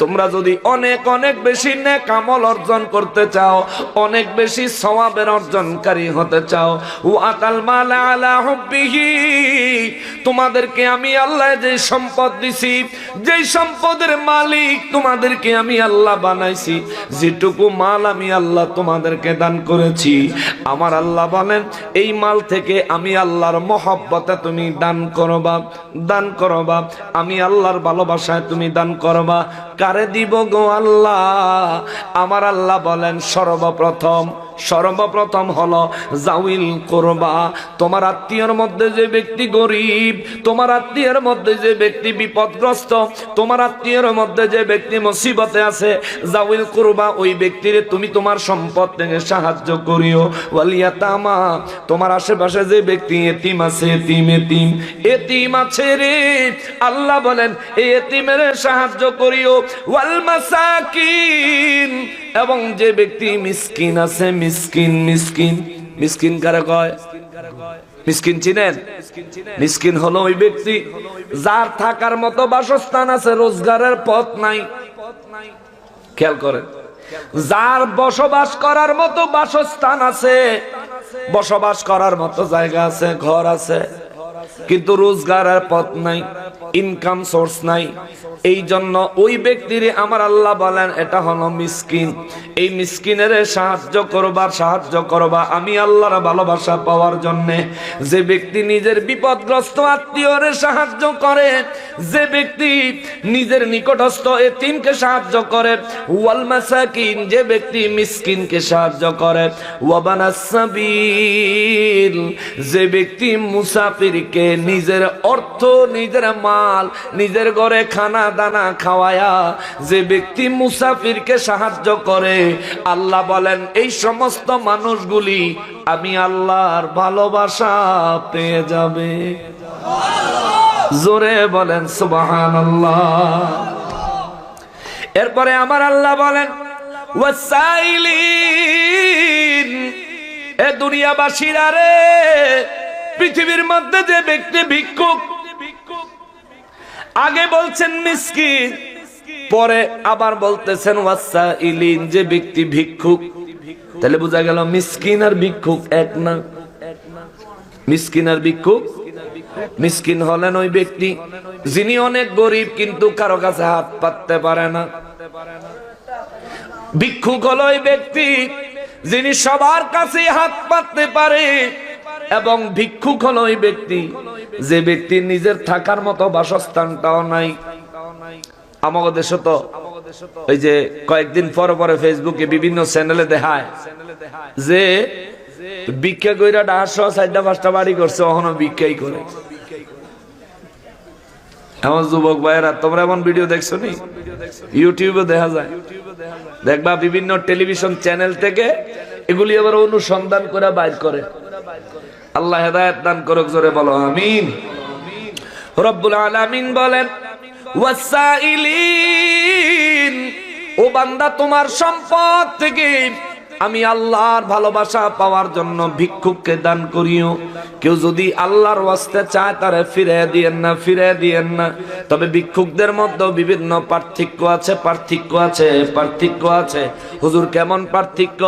তোমরা যদি অনেক অনেক বেশি নেক অর্জন করতে চাও, অনেক বেশি সওয়াবের অর্জনকারী হতে চাও ও আতাল মালা আলা হুব্বিহি, তোমাদেরকে আমি আল্লাহ যে সম্পদ দিছি যেই সম্পদের মালিক তোমাদেরকে আমি আল্লাহ বানাইছি, যেটুকু মাল আমি আল্লাহ তোমাদেরকে দান করেছি, আমার আল্লাহ বলেন, এই মাল থেকে আমি আল্লাহর মহব্বতে তুমি দান করবা দান করবা, আমি আল্লাহর ভালোবাসায় তুমি দান করবা। কারে দিব গো আল্লাহ? আমার আল্লাহ বলেন, সর্বপ্রথম সর্বপ্রথম হলো জাউইল করবা। তোমার আত্মীয়র মধ্যে যে ব্যক্তি গরিব, তোমার আত্মীয়ের মধ্যে যে ব্যক্তি বিপদগ্রস্ত, তোমার আত্মীয়ের মধ্যে যে ব্যক্তি মুসিবতে আছে, জাউইল করবা ওই ব্যক্তিরে তুমি তোমার সম্পদ থেকে সাহায্য করিও। ওয়ালিয়াতামা তোমার আশেপাশে যে ব্যক্তি এতিম আছে, এতিম এতিম এতিম আছে রে। আল্লাহ বলেন এতিমের সাহায্য করিও। ওয়াল মাসাকিন এবং যে ব্যক্তি মিসকিন আছে, মিসকিন মিসকিন মিসকিন কারে কয়? মিসকিন চিনেন? মিসকিন হলো ওই ব্যক্তি যার থাকার মতো বাসস্থান আছে, রোজগারের পথ নাই। খেয়াল করেন, যার বসবাস করার মতো বাসস্থান আছে, বসবাস করার মতো জায়গা আছে, ঘর আছে, কিন্তু রোজগারের পথ নাই। ইনকাম সোর্স নাই। এই জন্য ওই ব্যক্তির আমার আল্লাহ বলেন, এটা হলো মিসকিন। এই মিসকিনের সাহায্য করবার সাহায্য করবা। আমি আল্লাহর ভালোবাসা পাওয়ার জন্য যে ব্যক্তি নিজের বিপদগ্রস্ত আত্মীয়রে সাহায্য করে, যে ব্যক্তি নিজের নিকটস্থ এতিমকে সাহায্য করে, ওয়াল মাসাকিন, যে ব্যক্তি মিসকিনকে সাহায্য করে ওয়াবানাস সাবিল, যে ব্যক্তি মুসাফিরকে নিজের অর্থ, নিজের মাল, নিজের ঘরে খানা দানা খাওয়ায়া যে ব্যক্তি মুসাফিরকে সাহায্য করে, আল্লাহ বলেন, এই সমস্ত মানুষগুলি আমি আল্লাহর ভালোবাসা পেয়ে যাবে। জোরে বলেন সুবাহান এরপরে আমার আল্লাহ বলেন, ওয়াসাইলিন, এ দুনিয়াবাসীরা রে, পৃথিবীর মধ্যে যে ব্যক্তি ভিক্ষুক আগে বলছেন মিসকিন, পরে আবার বলতেছেন ওয়াসা ইলিন যে ব্যক্তি ভিক্ষুক। তাহলে বোঝা গেল মিসকিন আর ভিক্ষুক এক না। মিসকিন আর ভিক্ষুক? মিসকিন হলেন ওই ব্যক্তি যিনি অনেক গরিব, কিন্তু কারও কাছে হাত পাততে পারে না। ভিক্ষুক হলো ওই ব্যক্তি যিনি সবার কাছে হাত পাততে পারে, এবং ভিক্ষুক হলো ওই ব্যক্তি যে ব্যক্তি নিজের থাকার মতো বাসস্থানটাও নাই। আমাদের দেশে তো ওই যে কয়েকদিন পরে পরে ফেসবুকে বিভিন্ন চ্যানেলে দেখায় যে ভিক্ষা কইরা ডাহার চারটা, পাঁচটা বাড়ি করছে অহনো ভিক্ষাই করে। এমন যুবক ভাইয়েরা, তোমরা এমন ভিডিও দেখছ নি? ইউটিউবে দেখা যায়। দেখবা বিভিন্ন টেলিভিশন চ্যানেল থেকে এগুলি আবার অনুসন্ধান করে বাইর করে। আল্লাহ হেদায়ত দান করুক, জোরে বলো, আমিন। রব্বুল আলামিন বলেন ওয়াসাইলিন ও বান্দা, তোমার সম্পদ থেকে আমি আল্লাহর ভালোবাসা পাওয়ার জন্য ভিক্ষুককে দান করিও। কেউ যদি আল্লাহর ওয়াস্তে চায় তারে ফিরে দিয়েন না ফিরে দিয়েন না। তবে ভিক্ষুকদের মধ্যে বিভিন্ন পার্থক্য আছে পার্থক্য আছে পার্থক্য আছে। হুজুর কেমন পার্থক্য?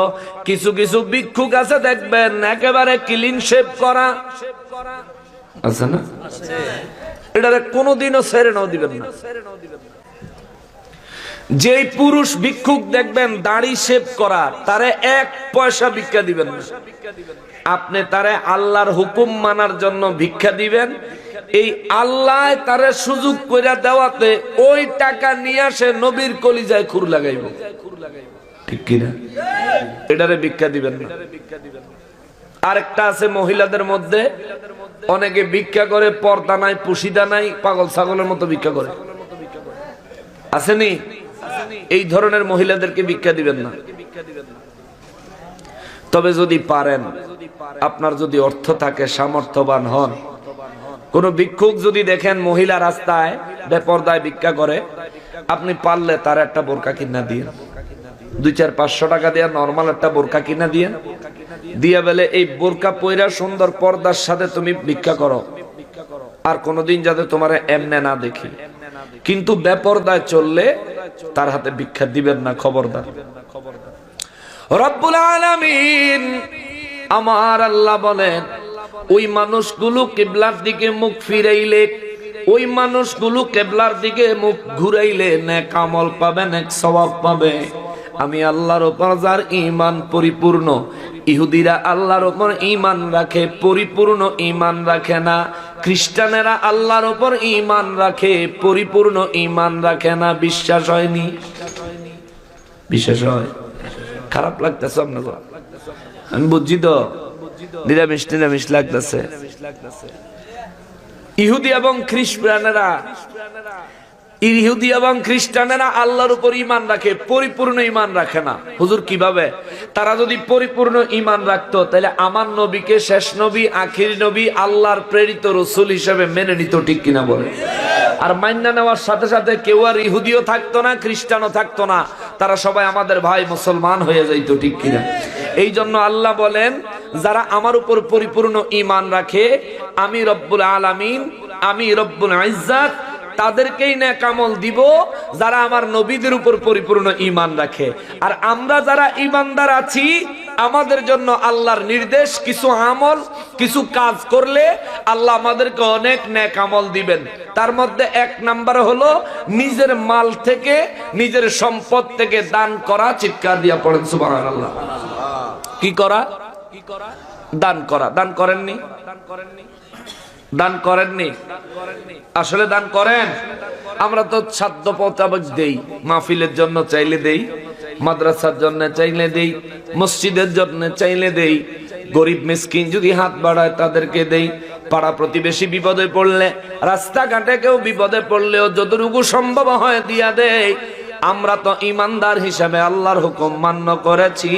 কিছু কিছু ভিক্ষুক আছে দেখবেন একেবারে ক্লিন শেপ করা। আছে না? এটারে কোনোদিনও ছেড়ে নাও দিবেন না। যেই পুরুষ ভিক্ষুক দেখবেন, দাড়ি শেভ করা, তারে এক পয়সা ভিক্ষা দিবেন না। আপনি তারে আল্লাহর হুকুম মানার জন্য ভিক্ষা দিবেন। এই আল্লাহ তারে সুযোগ করে দেওয়াতে ওই টাকা নিয়ে আসে নবীর কলিজায় খুর লাগাইব। ঠিক কিনা? এটারে ভিক্ষা দিবেন না। আরেকটা আছে মহিলাদের মধ্যে। অনেকে ভিক্ষা করে, পর্দা নাই, পুশিদা নাই, পাগল ছাগলের মতো ভিক্ষা করে। আসেনি? এই ধরনের মহিলাদেরকে ভিক্ষা দিবেন না। তবে যদি পারেন, আপনার যদি অর্থ থাকে, সামর্থ্যবান হন। কোন ভিক্ষুক যদি দেখেন মহিলা রাস্তায় বেপরদায় ভিক্ষা করে, আপনি পারলে তার একটা বোরকা কিনা দিয়ে। দুই চার পাঁচশো টাকা দিয়ে নর্মাল একটা বোরকা কিনা দিয়ে। দিয়া বেলে, এই বোরকা পয়রা সুন্দর পর্দার সাথে তুমি ভিক্ষা করো। আর কোনোদিন যাতে তোমার এমনে না দেখি। কিন্তু বেপরদায় চললে তার হাতে ভিক্ষা দিবেন না, খবরদার। রব্বুল আলামিন আমার আল্লাহ বলেন, ওই মানুষগুলো কেবলার দিকে মুখ ফিরাইলে, ওই মানুষগুলো কেবলার দিকে মুখ ঘুরাইলে নেক আমল পাবে, নেক সওয়াব পাবে। আমি আল্লাহর উপর যার ঈমান পরিপূর্ণ, ইহুদিরা আল্লাহর উপর ঈমান রাখে, পরিপূর্ণ ঈমান রাখে না খ্রিস্টানেরা আল্লাহর ওপর ইমান রাখে, পরিপূর্ণ ইমান রাখে না, বিশ্বাস হয়নি। বিশ্বাস হয়? খারাপ লাগতেছে আপনার আমি বুঝছি তো। নিরামিষ নিরামিষ লাগতেছে। ইহুদি এবং খ্রিস্টানেরা ইহুদি এবং খ্রিস্টানেরা আল্লাহর উপর ইমান রাখে, পরিপূর্ণ ইমান রাখে না। হুজুর, কীভাবে? তারা যদি পরিপূর্ণ ইমান রাখতো, তাহলে আমার নবীকে শেষ নবী, আখির নবী, আল্লাহর প্রেরিত রসুল হিসেবে মেনে নিত, ঠিক কিনা বলে আর মান্না নেওয়ার সাথে সাথে কেউ আর ইহুদিও থাকতো না, খ্রিস্টানও থাকতো না। তারা সবাই আমাদের ভাই মুসলমান হয়ে যাইতো, ঠিক কিনা? এই জন্য আল্লাহ বলেন, যারা আমার উপর পরিপূর্ণ ইমান রাখে, আমি রব্বুল আলামিন, আমি রব্বুল ইজ্জাত তাদেরকেই না কামল দিব যারা আমার নবীদের উপর পরিপূর্ণ ইমান রাখে। আর আমরা যারা ইমানদার আছি, আমাদের জন্য আল্লাহর নির্দেশ, কিছু আমল, কিছু কাজ করলে আল্লাহ আমাদেরকে অনেক ন্যাক আমল দিবেন। তার মধ্যে এক নাম্বার হলো নিজের মাল থেকে, নিজের সম্পদ থেকে দান করা, চিৎকার দিয়া পড়েন, সুবহানাল্লাহ। কি করা? দান করা। দান করেননি দান করেননি? দান করেননি। আসলে দান করেন। আমরা তো সাধ্য মোতাবেক দেই। মাহফিলের জন্য চাইলে দেই, মাদ্রাসার জন্য চাইলে দেই, মসজিদের জন্য চাইলে দেই। গরিব মিসকিন যদি হাত বাড়ায় তাদেরকে দেই। পাড়া প্রতিবেশী বিপদে পড়লে, রাস্তাঘাটে কেউ বিপদে পড়লেও যতটুকু সম্ভব হয় দিয়া দেয় আমরা তো ইমানদার হিসাবে আল্লাহর হুকুম মান্য করেছি।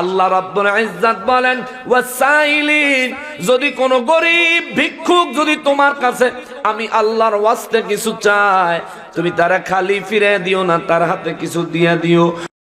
আল্লাহ রব্বুল ইজ্জাত বলেন, ওয়াসাইলিন, যদি কোন গরিব ভিক্ষুক যদি তোমার কাছে, আমি আল্লাহর ওয়াস্তে কিছু চাই, তুমি তারা খালি ফিরে দিও না, তার হাতে কিছু দিয়ে দিও।